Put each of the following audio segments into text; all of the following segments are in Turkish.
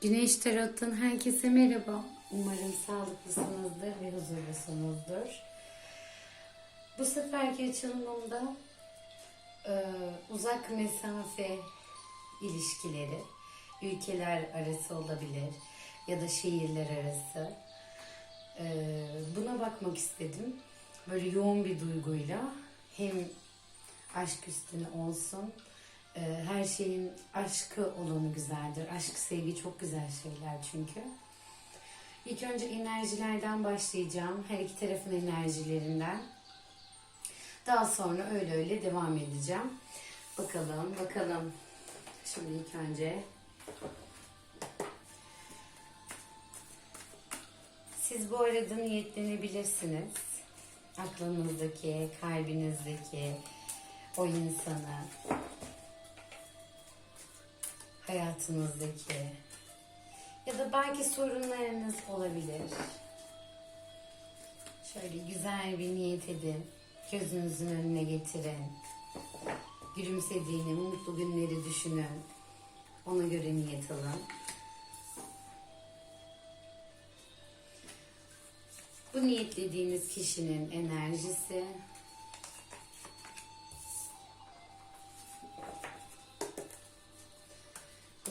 Güneş Tarot'tan herkese merhaba. Umarım sağlıklısınızdır ve huzurlusunuzdur. Bu seferki açılımımda e, uzak mesafe ilişkileri, ülkeler arası olabilir ya da şehirler arası. E, buna bakmak istedim. Böyle yoğun bir duyguyla hem aşk üstüne olsun her şeyin aşkı olanı güzeldir. Aşk, sevgi çok güzel şeyler çünkü. İlk önce enerjilerden başlayacağım. Her iki tarafın enerjilerinden. Daha sonra öyle öyle devam edeceğim. Bakalım, bakalım. Şimdi ilk önce siz bu arada niyetlenebilirsiniz. Aklınızdaki, kalbinizdeki o insanı hayatınızdaki ya da belki sorunlarınız olabilir. Şöyle güzel bir niyet edin. Gözünüzün önüne getirin. Gülümsediğini, mutlu günleri düşünün. Ona göre niyet alın. Bu niyetlediğiniz kişinin enerjisi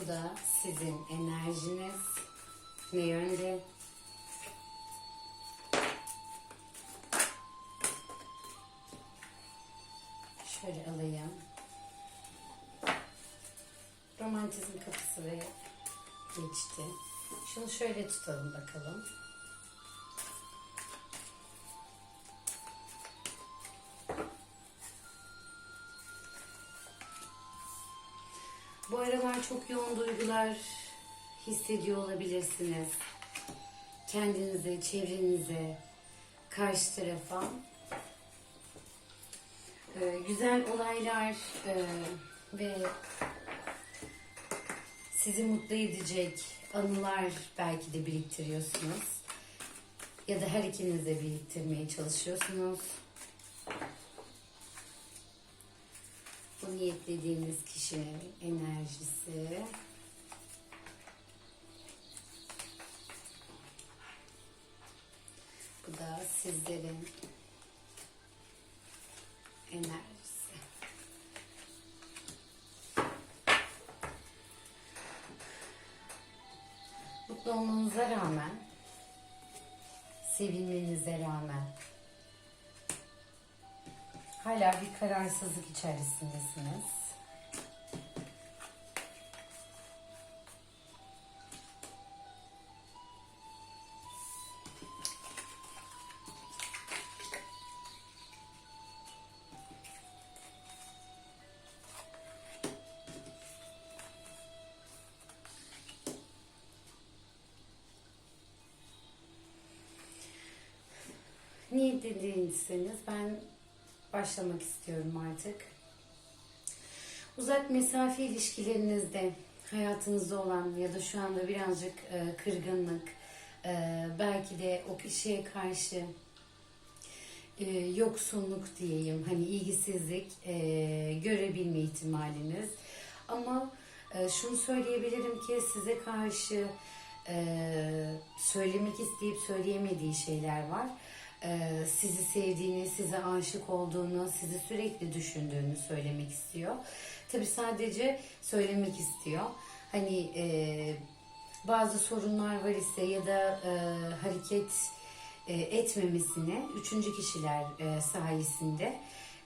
da sizin enerjiniz. Ne yönde? Şöyle alayım. Romantizm kapısı ve geçti. Şunu şöyle tutalım bakalım. Aralar çok yoğun duygular hissediyor olabilirsiniz. Kendinize, çevrenize, karşı tarafa. Ee, güzel olaylar e, ve sizi mutlu edecek anılar belki de biriktiriyorsunuz. Ya da her ikiniz de biriktirmeye çalışıyorsunuz. Niyetlediğiniz kişinin enerjisi. Bu da sizlerin enerjisi. Hala bir kararsızlık içerisindesiniz. Niye dediğiniz ben başlamak istiyorum artık. Uzak mesafe ilişkilerinizde hayatınızda olan ya da şu anda birazcık e, kırgınlık, e, belki de o kişiye karşı e, yoksunluk diyeyim, hani ilgisizlik e, görebilme ihtimaliniz. Ama şunu söyleyebilirim ki size karşı söylemek isteyip söyleyemediği şeyler var e, sizi sevdiğini, size aşık olduğunu, sizi sürekli düşündüğünü söylemek istiyor. Tabi sadece söylemek istiyor. Hani e, bazı sorunlar var ise ya da e, hareket e, etmemesine üçüncü kişiler e, sayesinde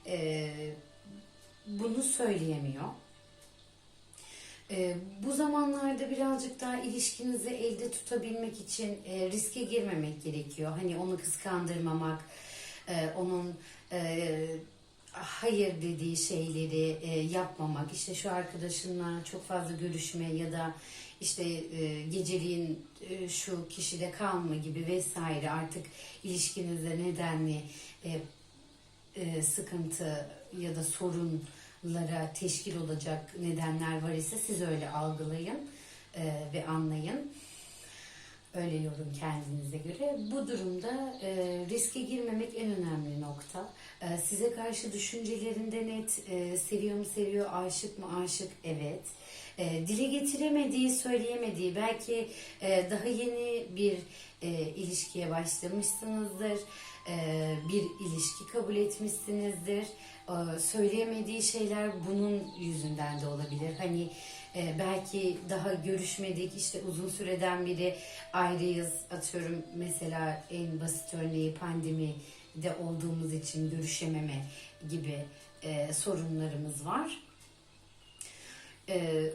e, bunu söyleyemiyor. E, bu zamanlarda birazcık daha ilişkinizi elde tutabilmek için e, riske girmemek gerekiyor. Hani onu kıskandırmamak, e, onun e, hayır dediği şeyleri e, yapmamak. İşte şu arkadaşınla çok fazla görüşme ya da işte e, geceliğin e, şu kişide kalma gibi vesaire artık ilişkinizde nedenli e, e, sıkıntı ya da sorun lara teşkil olacak nedenler var ise siz öyle algılayın e, ve anlayın. Öyle yorum kendinize göre. Bu durumda e, riske girmemek en önemli nokta. E, size karşı düşüncelerinde net e, seviyor mu seviyor, aşık mı aşık evet. E, dile getiremediği, söyleyemediği belki e, daha yeni bir e, ilişkiye başlamışsınızdır. E, bir ilişki kabul etmişsinizdir. E, söyleyemediği şeyler bunun yüzünden de olabilir. Hani e, belki daha görüşmedik işte uzun süreden beri ayrıyız atıyorum mesela en basit örneği pandemi de olduğumuz için görüşememe gibi e, sorunlarımız var.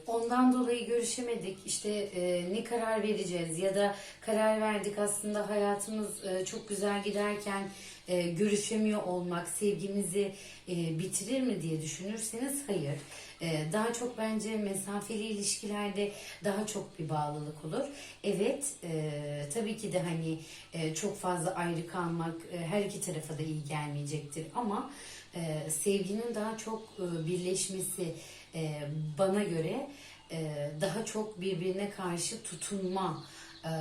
Ondan dolayı görüşemedik işte e, ne karar vereceğiz ya da karar verdik aslında hayatımız çok güzel giderken e, görüşemiyor olmak sevgimizi e, bitirir mi diye düşünürseniz hayır. E, daha çok bence mesafeli ilişkilerde daha çok bir bağlılık olur. Evet e, tabii ki de hani e, çok fazla ayrı kalmak e, her iki tarafa da iyi gelmeyecektir ama e, sevginin daha çok e, birleşmesi e, bana göre e, daha çok birbirine karşı tutunma e,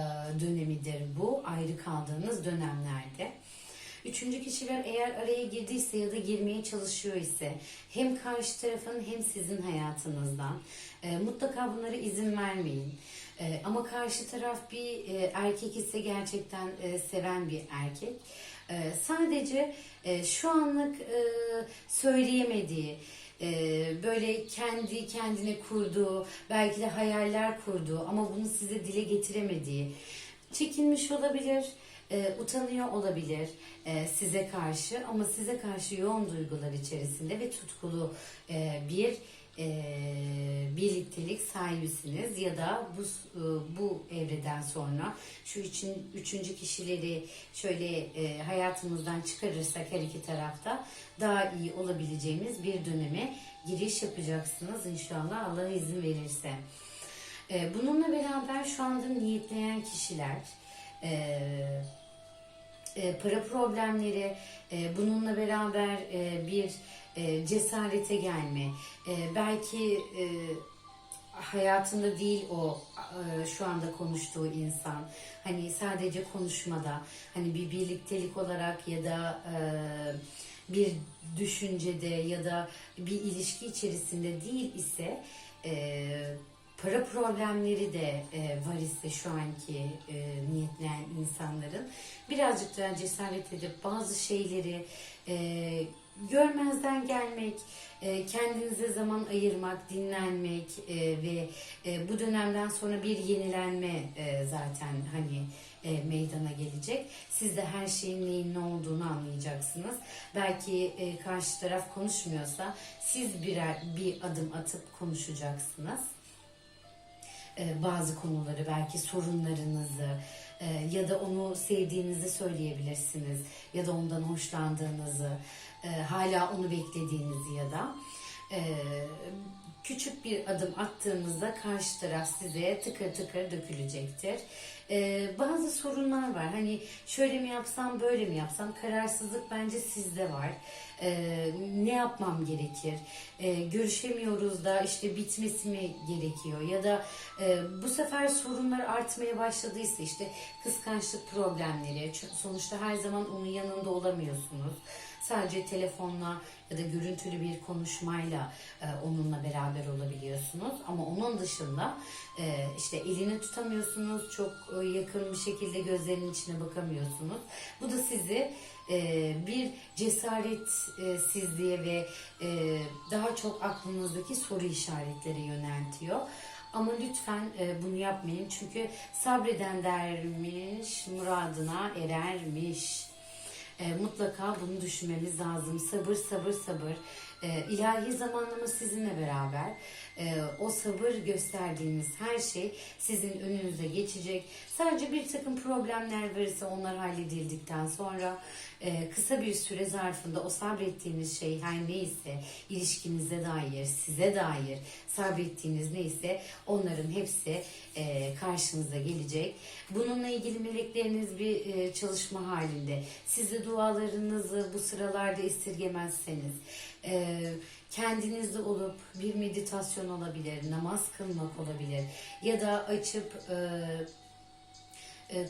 dönemidir bu ayrı kaldığınız dönemlerde. Üçüncü kişiler eğer araya girdiyse ya da girmeye çalışıyor ise hem karşı tarafın hem sizin hayatınızdan e, mutlaka bunlara izin vermeyin. E, ama karşı taraf bir e, erkek ise gerçekten e, seven bir erkek. E, sadece e, şu anlık e, söyleyemediği, e, böyle kendi kendine kurduğu, belki de hayaller kurduğu ama bunu size dile getiremediği, çekinmiş olabilir, e, utanıyor olabilir e, size karşı ama size karşı yoğun duygular içerisinde ve tutkulu e, bir e, birliktelik sahibisiniz ya da bu e, bu evreden sonra şu için üçüncü kişileri şöyle e, hayatımızdan çıkarırsak her iki tarafta daha iyi olabileceğimiz bir döneme giriş yapacaksınız inşallah Allah izin verirse. E, bununla beraber şu anda niyetleyen kişiler e, e, para problemleri, e, bununla beraber e, bir e, cesarete gelme, e, belki e, hayatında değil o e, şu anda konuştuğu insan, hani sadece konuşmada, hani bir birliktelik olarak ya da e, bir düşüncede ya da bir ilişki içerisinde değil ise e, para problemleri de e, var ise şu anki e, niyetleyen insanların birazcık daha cesaret edip bazı şeyleri e, görmezden gelmek, e, kendinize zaman ayırmak, dinlenmek e, ve e, bu dönemden sonra bir yenilenme zaten hani meydana gelecek. Siz de her şeyin neyin ne olduğunu anlayacaksınız. Belki karşı taraf konuşmuyorsa siz birer bir adım atıp konuşacaksınız e, bazı konuları, belki sorunlarınızı e, ya da onu sevdiğinizi söyleyebilirsiniz ya da ondan hoşlandığınızı, e, hala onu beklediğinizi ya da küçük bir adım attığınızda karşı taraf size tıkır tıkır dökülecektir. Bazı sorunlar var. Hani şöyle mi yapsam, böyle mi yapsam? Kararsızlık bence sizde var. Ee, ne yapmam gerekir? Ee, görüşemiyoruz da işte bitmesi mi gerekiyor? Ya da e, bu sefer sorunlar artmaya başladıysa işte kıskançlık problemleri. Sonuçta her zaman onun yanında olamıyorsunuz. Sadece telefonla ya da görüntülü bir konuşmayla e, onunla beraber olabiliyorsunuz. Ama onun dışında e, işte elini tutamıyorsunuz, çok e, yakın bir şekilde gözlerinin içine bakamıyorsunuz. Bu da sizi e, bir cesaretsizliğe ve e, daha çok aklınızdaki soru işaretleri yöneltiyor. Ama lütfen e, bunu yapmayın çünkü sabreden dermiş, muradına erermiş. E, mutlaka bunu düşünmemiz lazım. Sabır, sabır, sabır. E, ilahi zamanlama sizinle beraber. E, o sabır gösterdiğiniz her şey sizin önünüze geçecek. Sadece bir takım problemler varsa onlar halledildikten sonra e, kısa bir süre zarfında o sabrettiğiniz şey her neyse ilişkinize dair, size dair sabrettiğiniz neyse onların hepsi e, karşınıza gelecek. Bununla ilgili melekleriniz bir e, çalışma halinde. Siz de dualarınızı bu sıralarda esirgemezseniz, e, kendinizde olup bir meditasyon olabilir, namaz kılmak olabilir ya da açıp e,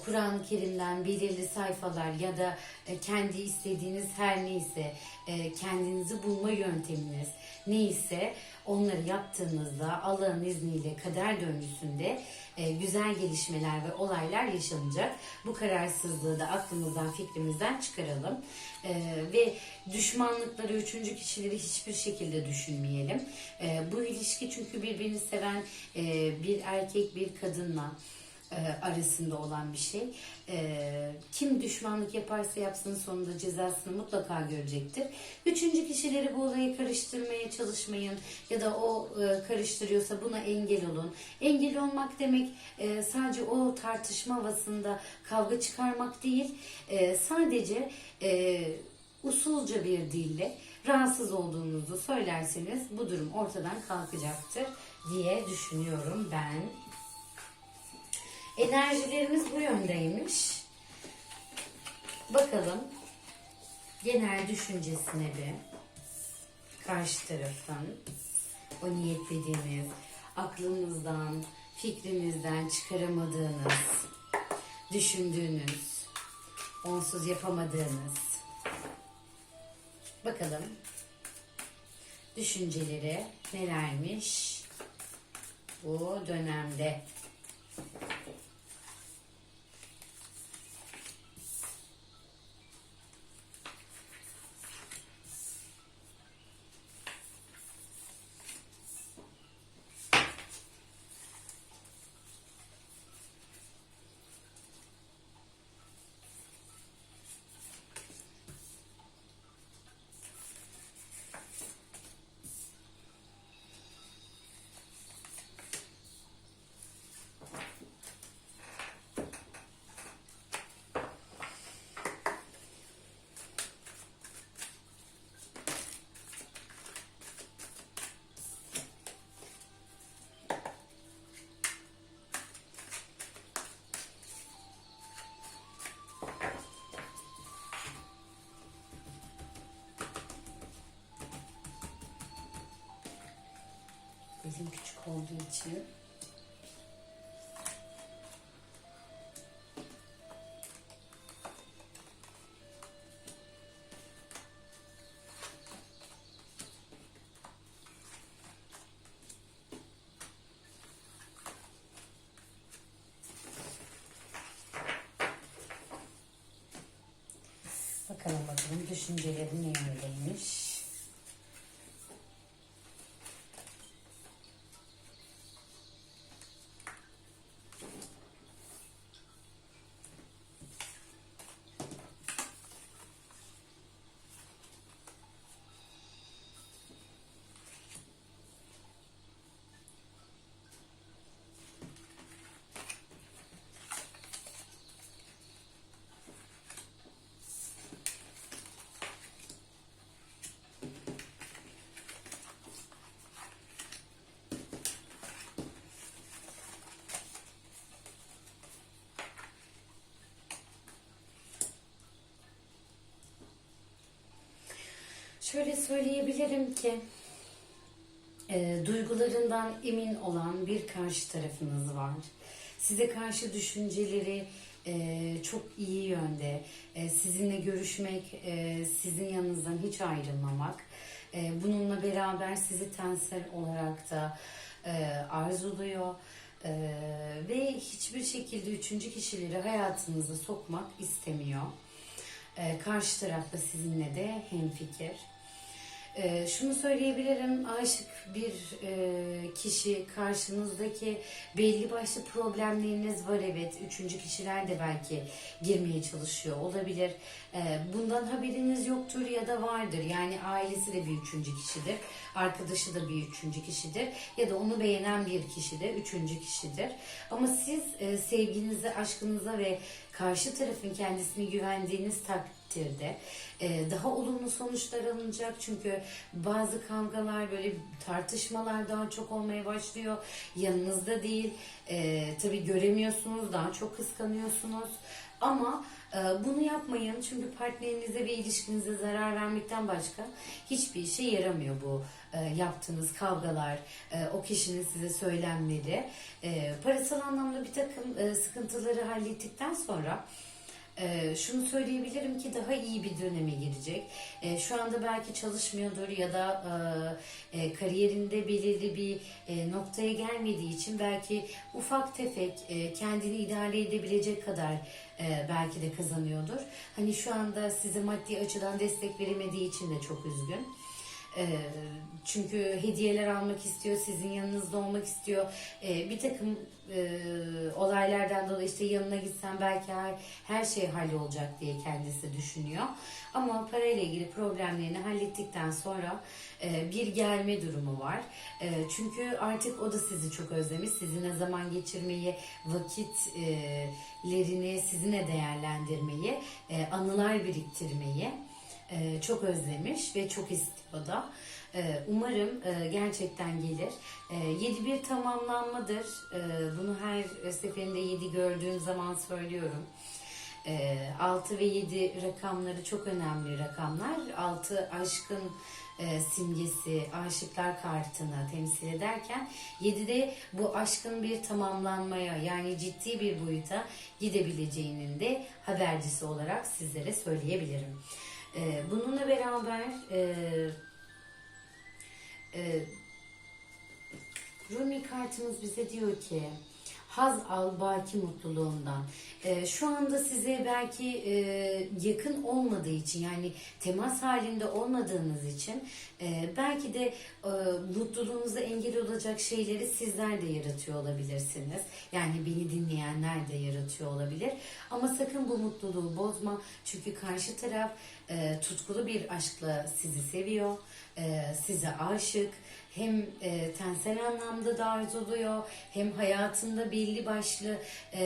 Kur'an-ı Kerim'den belirli sayfalar ya da e, kendi istediğiniz her neyse e, kendinizi bulma yönteminiz neyse onları yaptığınızda Allah'ın izniyle kader döngüsünde e, güzel gelişmeler ve olaylar yaşanacak. Bu kararsızlığı da aklımızdan fikrimizden çıkaralım. E, ve düşmanlıkları, üçüncü kişileri hiçbir şekilde düşünmeyelim. E, bu ilişki çünkü birbirini seven e, bir erkek bir kadınla e, arasında olan bir şey. E, kim düşmanlık yaparsa yapsın sonunda cezasını mutlaka görecektir. Üçüncü kişileri bu olayı karıştırmaya çalışmayın ya da o e, karıştırıyorsa buna engel olun. Engel olmak demek e, sadece o tartışma havasında kavga çıkarmak değil, e, sadece e, usulca bir dille rahatsız olduğunuzu söylerseniz bu durum ortadan kalkacaktır diye düşünüyorum ben. Enerjilerimiz bu yöndeymiş. Bakalım genel düşüncesine bir karşı tarafın o niyetlediğiniz, aklınızdan, fikrinizden çıkaramadığınız, düşündüğünüz, onsuz yapamadığınız. Bakalım düşünceleri nelermiş bu dönemde. Olduğu için Şöyle söyleyebilirim ki e, duygularından emin olan bir karşı tarafınız var. Size karşı düşünceleri e, çok iyi yönde. E, sizinle görüşmek, e, sizin yanınızdan hiç ayrılmamak. E, bununla beraber sizi tensel olarak da e, arzuluyor. E, ve hiçbir şekilde üçüncü kişileri hayatınıza sokmak istemiyor. E, karşı taraf da sizinle de hemfikir. E, şunu söyleyebilirim, aşık bir e, kişi karşınızdaki belli başlı problemleriniz var evet. Üçüncü kişiler de belki girmeye çalışıyor olabilir. E, bundan haberiniz yoktur ya da vardır. Yani ailesi de bir üçüncü kişidir, arkadaşı da bir üçüncü kişidir ya da onu beğenen bir kişi de üçüncü kişidir. Ama siz e, sevginize, aşkınıza ve karşı tarafın kendisine güvendiğiniz tak takdirde e, daha olumlu sonuçlar alınacak. Çünkü bazı kavgalar böyle tartışmalar daha çok olmaya başlıyor. Yanınızda değil. E, tabii göremiyorsunuz. Daha çok kıskanıyorsunuz. Ama e, bunu yapmayın çünkü partnerinize ve ilişkinize zarar vermekten başka hiçbir işe yaramıyor bu e, yaptığınız kavgalar, e, o kişinin size söylemleri. E, parasal anlamda bir takım e, sıkıntıları hallettikten sonra ee, şunu söyleyebilirim ki daha iyi bir döneme girecek. Ee, şu anda belki çalışmıyordur ya da e, e, kariyerinde belirli bir e, noktaya gelmediği için belki ufak tefek e, kendini idare edebilecek kadar e, belki de kazanıyordur. Hani şu anda size maddi açıdan destek veremediği için de çok üzgün. Ee, çünkü hediyeler almak istiyor, sizin yanınızda olmak istiyor. Ee, bir takım e, olaylardan dolayı işte yanına gitsem belki her, her şey hallolacak diye kendisi düşünüyor. Ama parayla ilgili problemlerini hallettikten sonra e, bir gelme durumu var. E, çünkü artık o da sizi çok özlemiş. Sizinle zaman geçirmeyi, vakitlerini sizinle değerlendirmeyi, e, anılar biriktirmeyi e, çok özlemiş ve çok istiyor da. E, Umarım e, gerçekten gelir. 7 bir tamamlanmadır. E, Bunu her seferinde 7 gördüğüm zaman söylüyorum. 6 ve 7 rakamları çok önemli rakamlar. 6 aşkın e, simgesi, aşıklar kartını temsil ederken 7 de bu aşkın bir tamamlanmaya yani ciddi bir boyuta gidebileceğinin de habercisi olarak sizlere söyleyebilirim. Ee, bununla beraber e, e, Rumi kartımız bize diyor ki haz al baki mutluluğundan. E, şu anda size belki e, yakın olmadığı için yani temas halinde olmadığınız için e, belki de e, mutluluğunuza engel olacak şeyleri sizler de yaratıyor olabilirsiniz. Yani beni dinleyenler de yaratıyor olabilir. Ama sakın bu mutluluğu bozma. Çünkü karşı taraf e, tutkulu bir aşkla sizi seviyor. E, size aşık hem e, tensel anlamda da arzuluyor hem hayatında belli başlı e,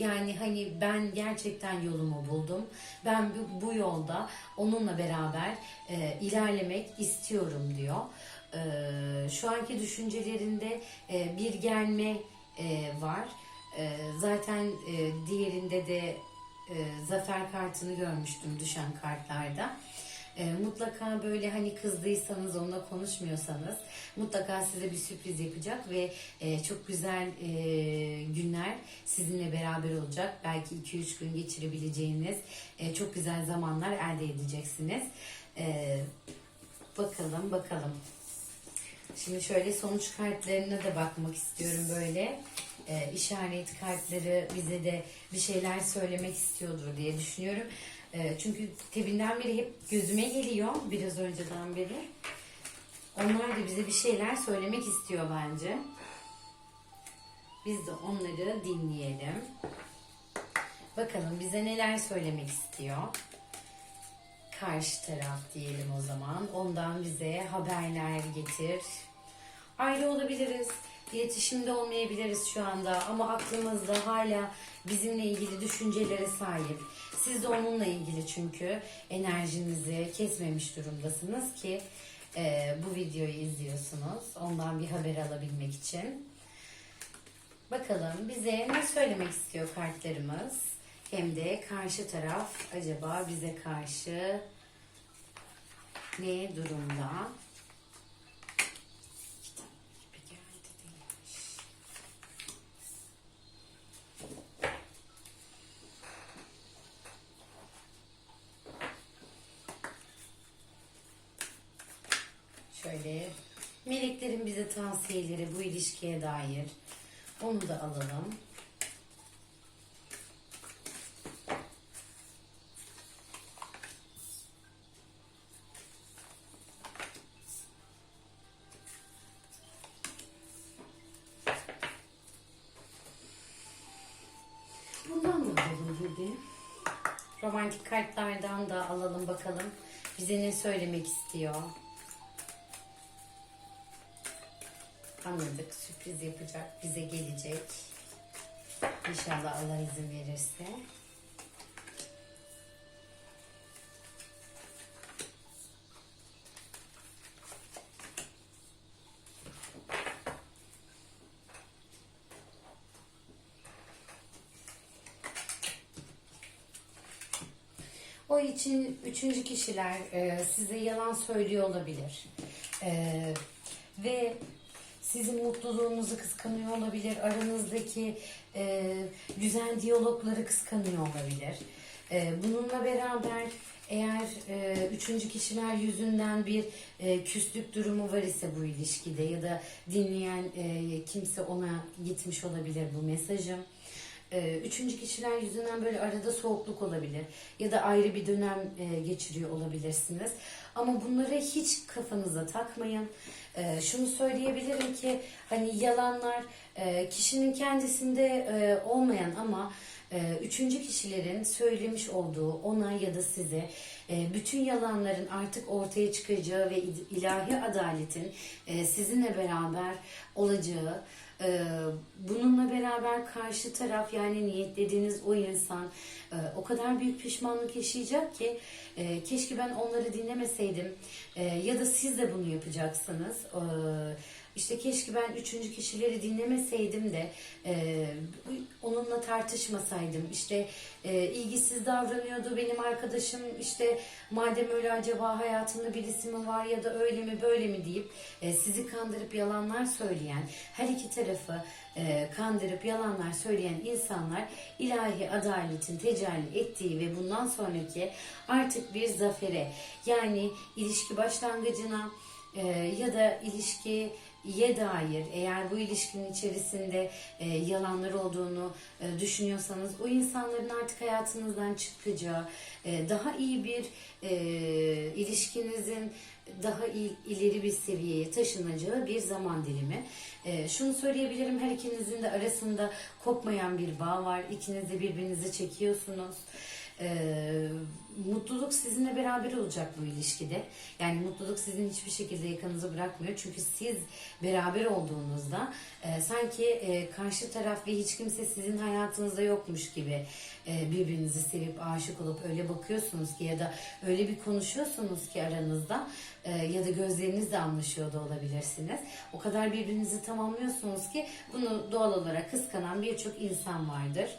yani hani ben gerçekten yolumu buldum. Ben bu, bu yolda onunla beraber e, ilerlemek istiyorum diyor. E, şu anki düşüncelerinde e, bir gelme e, var. E, zaten e, diğerinde de e, zafer kartını görmüştüm düşen kartlarda e, mutlaka böyle hani kızdıysanız onunla konuşmuyorsanız mutlaka size bir sürpriz yapacak ve e, çok güzel e, günler sizinle beraber olacak. Belki 2-3 gün geçirebileceğiniz e, çok güzel zamanlar elde edeceksiniz. E, bakalım bakalım. Şimdi şöyle sonuç kartlarına da bakmak istiyorum böyle. E, işaret kartları bize de bir şeyler söylemek istiyordur diye düşünüyorum. E, çünkü tebinden beri hep gözüme geliyor biraz önceden beri. Onlar da bize bir şeyler söylemek istiyor bence. Biz de onları dinleyelim. Bakalım bize neler söylemek istiyor. Karşı taraf diyelim o zaman. Ondan bize haberler getir. Ayrı olabiliriz. İletişimde olmayabiliriz şu anda ama aklımızda hala bizimle ilgili düşüncelere sahip. Siz de onunla ilgili çünkü enerjinizi kesmemiş durumdasınız ki e, bu videoyu izliyorsunuz. Ondan bir haber alabilmek için. Bakalım bize ne söylemek istiyor kartlarımız? Hem de karşı taraf acaba bize karşı ne durumda? Gibi geldi değilmiş. Şöyle meleklerin bize tavsiyeleri bu ilişkiye dair onu da alalım. Bundan da alalım hadi. Romantik kartlardan da alalım bakalım. Bize ne söylemek istiyor. tanıdık, sürpriz yapacak, bize gelecek. İnşallah Allah izin verirse. O için üçüncü kişiler e, size yalan söylüyor olabilir. E, ve sizin mutluluğunuzu kıskanıyor olabilir. Aranızdaki e, güzel diyalogları kıskanıyor olabilir. E, bununla beraber eğer e, üçüncü kişiler yüzünden bir e, küslük durumu var ise bu ilişkide ya da dinleyen e, kimse ona gitmiş olabilir bu mesajım. E, üçüncü kişiler yüzünden böyle arada soğukluk olabilir ya da ayrı bir dönem e, geçiriyor olabilirsiniz. Ama bunları hiç kafanıza takmayın. E, şunu söyleyebilirim ki hani yalanlar e, kişinin kendisinde e, olmayan ama e, üçüncü kişilerin söylemiş olduğu ona ya da size e, bütün yalanların artık ortaya çıkacağı ve il- ilahi adaletin e, sizinle beraber olacağı Bununla beraber karşı taraf yani niyetlediğiniz o insan e, o kadar büyük pişmanlık yaşayacak ki e, keşke ben onları dinlemeseydim E, ya da siz de bunu yapacaksınız. İşte keşke ben üçüncü kişileri dinlemeseydim de e, onunla tartışmasaydım. İşte e, ilgisiz davranıyordu benim arkadaşım işte madem öyle acaba hayatında birisi mi var ya da öyle mi böyle mi deyip e, sizi kandırıp yalanlar söyleyen her iki tarafı e, kandırıp yalanlar söyleyen insanlar ilahi adaletin tecelli ettiği ve bundan sonraki artık bir zafere yani ilişki başlangıcına e, ya da ilişkiye dair eğer bu ilişkinin içerisinde e, yalanlar olduğunu e, düşünüyorsanız o insanların artık hayatınızdan çıkacağı e, daha iyi bir e, ilişkinizin daha iyi, ileri bir seviyeye taşınacağı bir zaman dilimi. E, şunu söyleyebilirim her ikinizin de arasında kopmayan bir bağ var. İkiniz de birbirinizi çekiyorsunuz. Ee, mutluluk sizinle beraber olacak bu ilişkide. Yani mutluluk sizin hiçbir şekilde yakanızı bırakmıyor. Çünkü siz beraber olduğunuzda e, sanki e, karşı taraf ve hiç kimse sizin hayatınızda yokmuş gibi e, birbirinizi sevip aşık olup öyle bakıyorsunuz ki ya da öyle bir konuşuyorsunuz ki aranızda e, ya da gözlerinizle anlaşıyor da olabilirsiniz. O kadar birbirinizi tamamlıyorsunuz ki bunu doğal olarak kıskanan birçok insan vardır.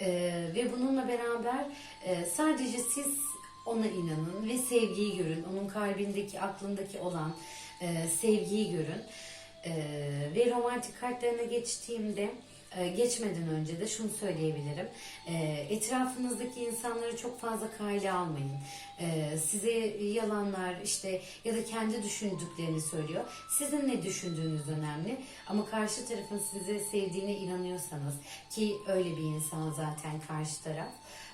Ee, ve bununla beraber e, sadece siz ona inanın ve sevgiyi görün. Onun kalbindeki, aklındaki olan e, sevgiyi görün. E, ve romantik kartlarına geçtiğimde e, geçmeden önce de şunu söyleyebilirim. E, etrafınızdaki insanları çok fazla kayla almayın. E, size yalanlar işte ya da kendi düşündüklerini söylüyor. Sizin ne düşündüğünüz önemli. Ama karşı tarafın sizi sevdiğine inanıyorsanız ki öyle bir insan zaten karşı taraf.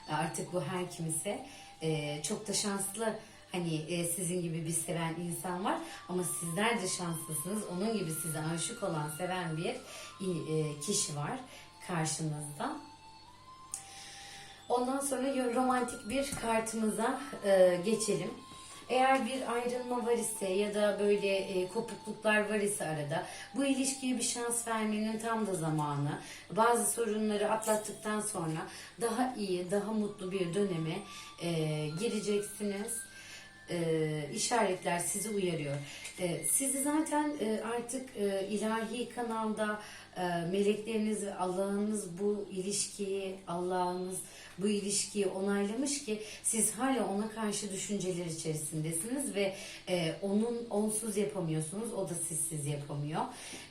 Artık bu her kimse e, çok da şanslı Hani e, sizin gibi bir seven insan var ama sizler de şanslısınız. Onun gibi size aşık olan, seven bir e, kişi var karşınızda. Ondan sonra romantik bir kartımıza e, geçelim. Eğer bir ayrılma var ise ya da böyle e, kopukluklar var ise arada bu ilişkiye bir şans vermenin tam da zamanı. Bazı sorunları atlattıktan sonra daha iyi, daha mutlu bir döneme e, gireceksiniz e, işaretler sizi uyarıyor. E, sizi zaten e, artık e, ilahi kanalda melekleriniz ve Allah'ınız bu ilişkiyi, Allah'ınız bu ilişkiyi onaylamış ki siz hala ona karşı düşünceler içerisindesiniz ve e, onun onsuz yapamıyorsunuz, o da sizsiz yapamıyor.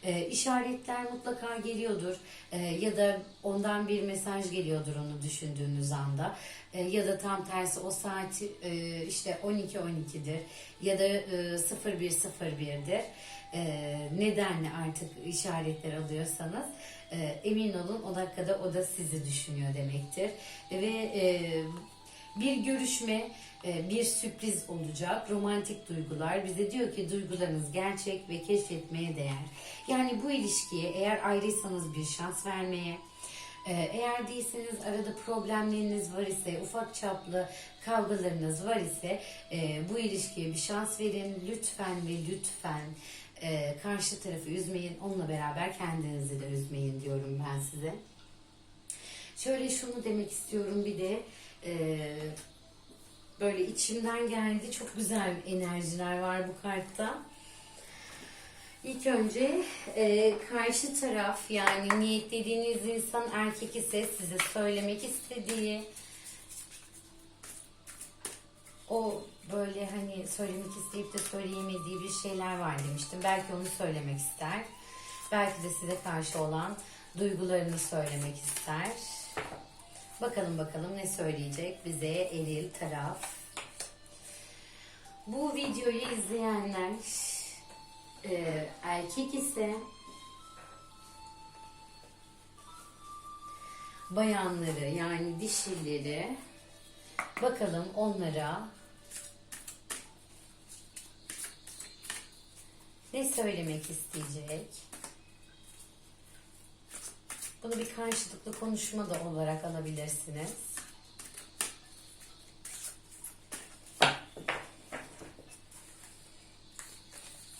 E, işaretler mutlaka geliyordur e, ya da ondan bir mesaj geliyordur onu düşündüğünüz anda e, ya da tam tersi o saat e, işte 12-12'dir ya da e, 01-01'dir. E, nedenle artık işaretler alıyorsanız e, emin olun o dakikada o da sizi düşünüyor demektir. Ve e, bir görüşme, bir sürpriz olacak. Romantik duygular bize diyor ki duygularınız gerçek ve keşfetmeye değer. Yani bu ilişkiye eğer ayrıysanız bir şans vermeye, eğer değilseniz arada problemleriniz var ise, ufak çaplı kavgalarınız var ise bu ilişkiye bir şans verin. Lütfen ve lütfen e, karşı tarafı üzmeyin. Onunla beraber kendinizi de üzmeyin diyorum ben size. Şöyle şunu demek istiyorum bir de e, böyle içimden geldi. Çok güzel enerjiler var bu kartta. İlk önce e, karşı taraf yani niyetlediğiniz insan erkek ise size söylemek istediği o böyle hani söylemek isteyip de söyleyemediği bir şeyler var demiştim. Belki onu söylemek ister. Belki de size karşı olan duygularını söylemek ister. Bakalım bakalım ne söyleyecek bize eril taraf. Bu videoyu izleyenler e, erkek ise bayanları yani dişileri bakalım onlara ne söylemek isteyecek? Bunu bir karşılıklı konuşma da olarak alabilirsiniz.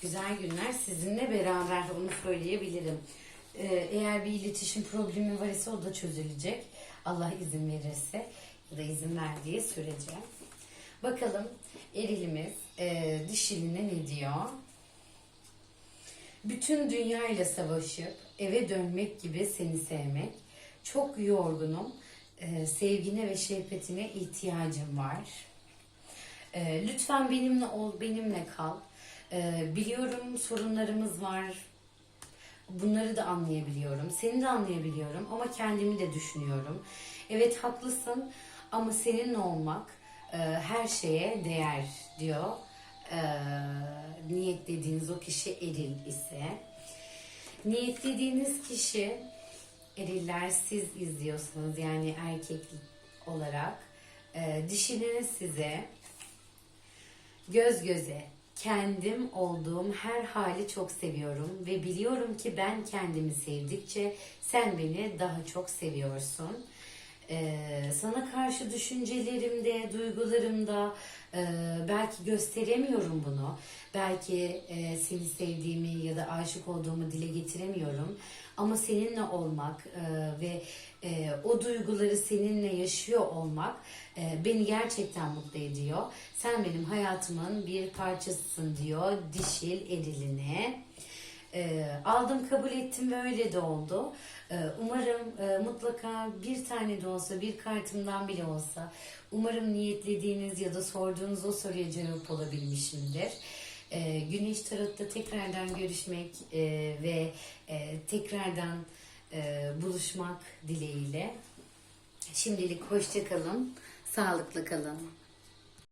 Güzel günler sizinle beraber onu söyleyebilirim. Ee, eğer bir iletişim problemi var ise o da çözülecek. Allah izin verirse ya da izin verdiği sürece. Bakalım erilimiz e, dişiline ne diyor? Bütün dünya ile savaşıp eve dönmek gibi seni sevmek. Çok yorgunum. Ee, sevgine ve şefkatine ihtiyacım var. Ee, lütfen benimle ol, benimle kal. Ee, biliyorum sorunlarımız var. Bunları da anlayabiliyorum. Seni de anlayabiliyorum ama kendimi de düşünüyorum. Evet haklısın ama seninle olmak e, her şeye değer diyor. Ee, niyetlediğiniz o kişi eril ise. Niyetlediğiniz kişi eriller siz izliyorsunuz yani erkek olarak. Ee, dişiliniz size göz göze kendim olduğum her hali çok seviyorum ve biliyorum ki ben kendimi sevdikçe sen beni daha çok seviyorsun. Ee, sana karşı düşüncelerimde, duygularımda e, belki gösteremiyorum bunu. Belki e, seni sevdiğimi ya da aşık olduğumu dile getiremiyorum. Ama seninle olmak e, ve o duyguları seninle yaşıyor olmak beni gerçekten mutlu ediyor. Sen benim hayatımın bir parçasısın diyor dişil eriline. E, aldım kabul ettim ve öyle de oldu. E, umarım e, mutlaka bir tane de olsa bir kartımdan bile olsa umarım niyetlediğiniz ya da sorduğunuz o soruya cevap olabilmişimdir. E, Güneş Tarot'ta tekrardan görüşmek e, ve e, tekrardan e, buluşmak dileğiyle. Şimdilik hoşça kalın, sağlıklı kalın.